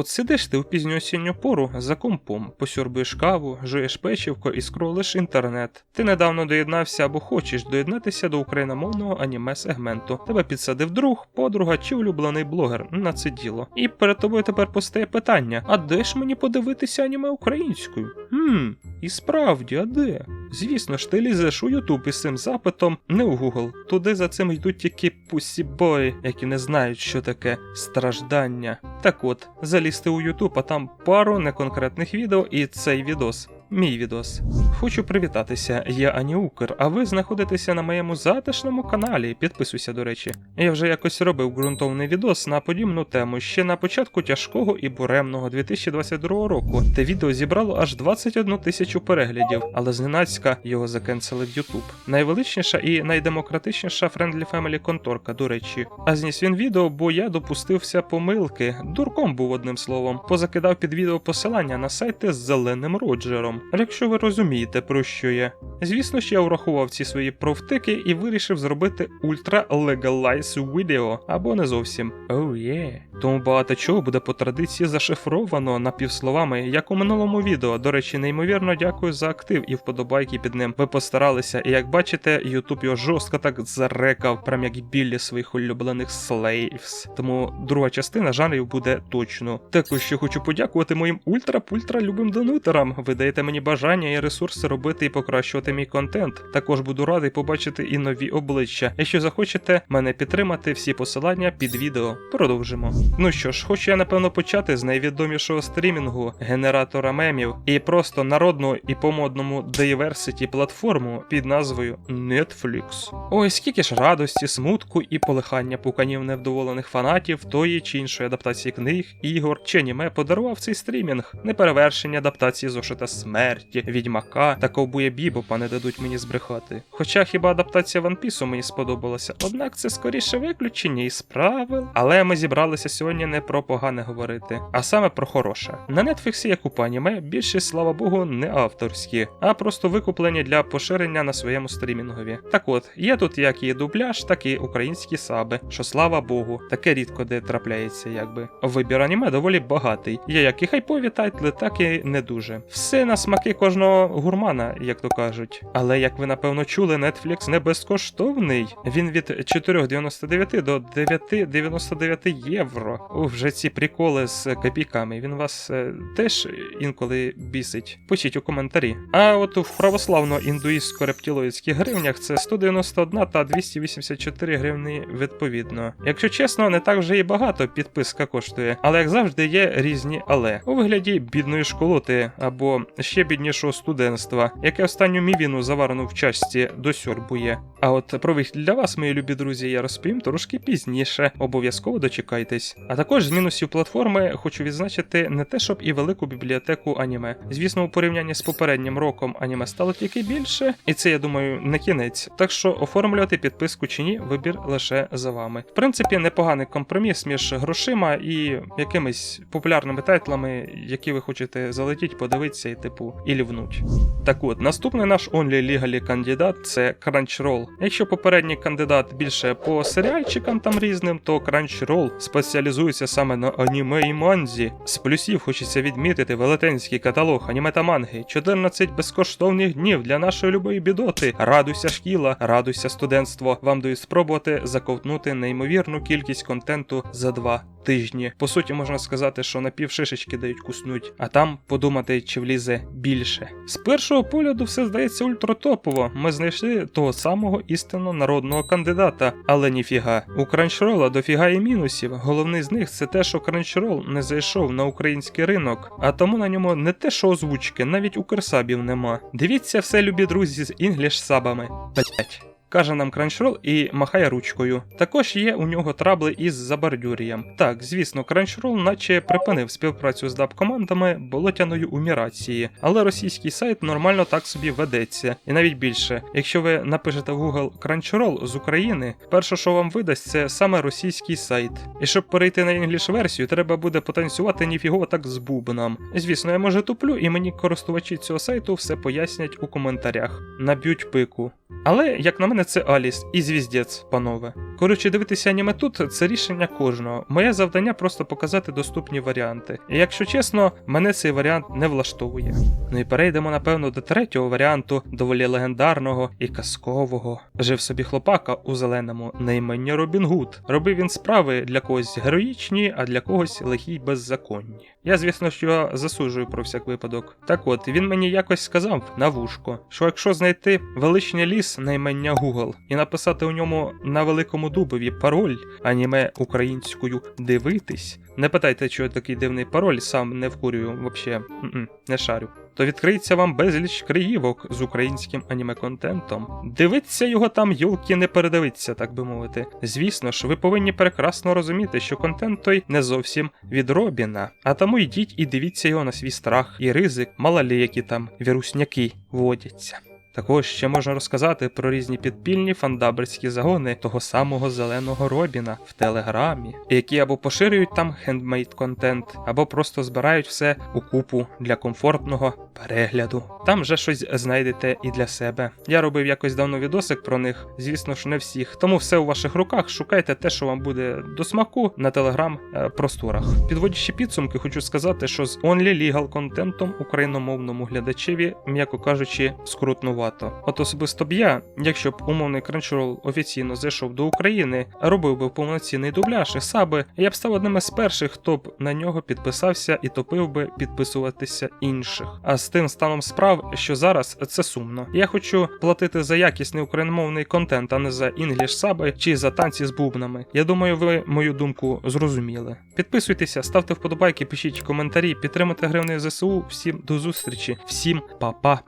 От сидиш ти в пізню осінню пору за компом, посьорбуєш каву, жуєш печивко і скролиш інтернет. Ти недавно доєднався або хочеш доєднатися до україномовного аніме сегменту. Тебе підсадив друг, подруга чи улюблений блогер на це діло. І перед тобою тепер постає питання: а де ж мені подивитися аніме українською? Хм, і справді, а де? Звісно ж, ти лізеш у Ютуб із цим запитом, не у Гугл. Туди за цим йдуть тільки пусібої, які не знають, що таке страждання. Так от, залізти у Ютуб, а там пару неконкретних відео і цей відос. Мій відос. Хочу привітатися, я Ані Укр, а ви знаходитеся на моєму затишному каналі. Підписуйся, до речі. Я вже якось робив ґрунтовний відос на подібну тему ще на початку тяжкого і буремного 2022 року. Те відео зібрало аж 21 тисячу переглядів, але зненацька його закенселив YouTube. Найвеличніша і найдемократичніша Friendly Family конторка, до речі. А зніс він відео, бо я допустився помилки. Дурком був одним словом. Позакидав під відео посилання на сайти з зеленим роджером. Але якщо ви розумієте, про що я. Звісно ж, я врахував ці свої провтики і вирішив зробити ультра legalize відео, або не зовсім. Oh yeah. Тому багато чого буде по традиції зашифровано напівсловами, як у минулому відео. До речі, неймовірно дякую за актив і вподобайки під ним. Ви постаралися, і як бачите, Ютуб його жорстко так зарекав, прям як білі своїх улюблених слейвс. Тому друга частина жанрів буде точно. Також ще хочу подякувати моїм ультра-пультра любим донутерам. Ви даєте мені бажання і ресурси робити і покращувати мій контент. Також буду радий побачити і нові обличчя. Якщо захочете мене підтримати, всі посилання під відео. Продовжимо. Ну що ж, хочу я напевно почати з найвідомішого стрімінгу генератора мемів і просто народну і по-модному diversity платформу під назвою Netflix. Ой, скільки ж радості, смутку і полихання пуканів невдоволених фанатів тої чи іншої адаптації книг, ігор чи аніме подарував цей стрімінг, неперевершені адаптації зошита смерті, відьмака та ковбує Бібопа не дадуть мені збрехати. Хоча хіба адаптація One Piece мені сподобалася, однак це скоріше виключення із правил. Але ми зібралися сьогодні не про погане говорити, а саме про хороше. На Нетфліксі є купа аніме, більшість, слава Богу, не авторські, а просто викуплені для поширення на своєму стрімінгові. Так от, є тут як і дубляж, так і українські саби, що слава Богу, таке рідко де трапляється, якби. Вибір аніме доволі багатий. Є як і хайпові тайтли, так і не дуже. Все на смаки кожного гурмана, як то кажуть. Але як ви напевно чули, Netflix не безкоштовний. Він від 4,99 до 9,99 євро. О, вже ці приколи з копійками. Він вас е, теж інколи бісить. Пишіть у коментарі. А от в православно-індуїстсько-рептилоїдських гривнях це 191 та 284 гривні відповідно. Якщо чесно, не так вже і багато підписка коштує, але як завжди є різні але у вигляді бідної школоти або ще біднішого студентства, яке останню мівіну заварену в чашці досьорбує. А от про вихід для вас, мої любі друзі, я розповім трошки пізніше. Обов'язково дочекайтесь. А також з мінусів платформи хочу відзначити не те, щоб і велику бібліотеку аніме. Звісно, у порівнянні з попереднім роком аніме стало тільки більше, і це я думаю не кінець. Так що оформлювати підписку чи ні, вибір лише за вами. В принципі, непоганий компроміс між грошима і якимись популярними тайтлами, які ви хочете залетіть, подивитися і типу і лівнуть. Так от, наступний наш only legally кандидат це Crunchyroll. Якщо попередній кандидат більше по серіальчикам там різним, то Crunchyroll спеціалізується саме на аніме і манзі. З плюсів хочеться відмітити велетенський каталог аніме та манги, 14 безкоштовних днів для нашої любої бідоти. Радуйся шкіла, радуйся студентство. Вам дають спробувати заковтнути неймовірну кількість контенту за два тижні. По суті, можна сказати, що на півшишечки дають куснуть, а там подумати, чи влізе більше. З першого погляду все здається ультратопово. Ми знайшли того самого істинно народного кандидата, але ніфіга. У Crunchyroll дофіга і мінусів. Головний з них це те, що Crunchyroll не зайшов на український ринок, а тому на ньому не те, що озвучки, навіть укрсабів нема. Дивіться все, любі друзі, з інгліш сабами. Блять каже нам Crunchyroll і махає ручкою. Також є у нього трабли із забордюрієм. Так, звісно, Crunchyroll наче припинив співпрацю з даб-командами болотяної умірації, але російський сайт нормально так собі ведеться. І навіть більше, якщо ви напишете в Google Crunchyroll з України, перше, що вам видасть, це саме російський сайт. І щоб перейти на інгліш версію, треба буде потанцювати ніфігово так з бубном. Звісно, я може туплю, і мені користувачі цього сайту все пояснять у коментарях. Наб'ють пику. Але, як на мене, мене це Аліс і звіздець, панове. Коротше, дивитися аніме тут це рішення кожного. Моє завдання просто показати доступні варіанти. І якщо чесно, мене цей варіант не влаштовує. Ну і перейдемо, напевно, до третього варіанту, доволі легендарного і казкового. Жив собі хлопака у зеленому на імення Робін Гуд. Робив він справи для когось героїчні, а для когось лихі й беззаконні. Я, звісно, що засуджую про всяк випадок. Так от, він мені якось сказав на вушко, що якщо знайти величний ліс на імення Google і написати у ньому на великому дубові пароль аніме українською дивитись. Не питайте, чого такий дивний пароль, сам не вкурюю, вообще не шарю. То відкриється вам безліч криївок з українським аніме-контентом. Дивиться його там, юлки, не передивиться, так би мовити. Звісно ж, ви повинні прекрасно розуміти, що контент той не зовсім від Робіна. А тому йдіть і дивіться його на свій страх і ризик, малалі, які там вірусняки водяться. Також ще можна розказати про різні підпільні фандаберські загони того самого зеленого Робіна в Телеграмі, які або поширюють там хендмейд контент, або просто збирають все у купу для комфортного перегляду. Там вже щось знайдете і для себе. Я робив якось давно відосик про них, звісно ж, не всіх. Тому все у ваших руках. Шукайте те, що вам буде до смаку на телеграм е, просторах. Підводячи підсумки, хочу сказати, що з Only Legal контентом україномовному глядачеві, м'яко кажучи, скрутнувато. От особисто б я, якщо б умовний Crunchyroll офіційно зайшов до України, робив би повноцінний дубляж і саби, я б став одним із перших, хто б на нього підписався і топив би підписуватися інших. А з тим станом справ, що зараз це сумно. Я хочу платити за якісний україномовний контент, а не за інгліш саби чи за танці з бубнами. Я думаю, ви мою думку зрозуміли. Підписуйтеся, ставте вподобайки, пишіть коментарі, підтримуйте гривнею ЗСУ. Всім до зустрічі, всім па-па.